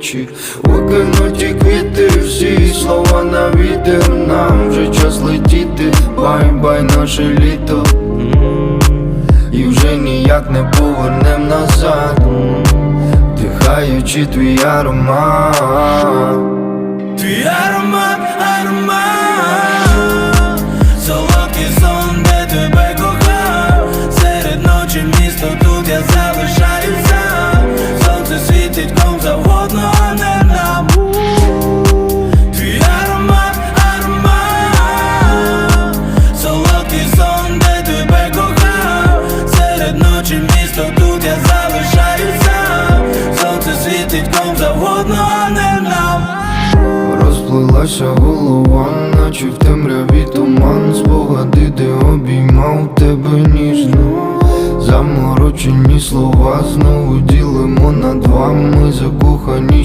Чи викинуті квіти, всі слова на вітер Нам вже час летіти, бай-бай наше літо. І вже ніяк не повернем назад. Вдихаючи твій аромат. Твій аромат, аромат. Солодкий сон, де тебе кохав. Серед ночі місто тут я залишаюся тут Сонце світить ком завгодно, а не нам. Розплилася голова, наче в темряві туман. Спогади, де обіймав тебе ніжно. Заморочені слова знову ділимо на два. Ми закохані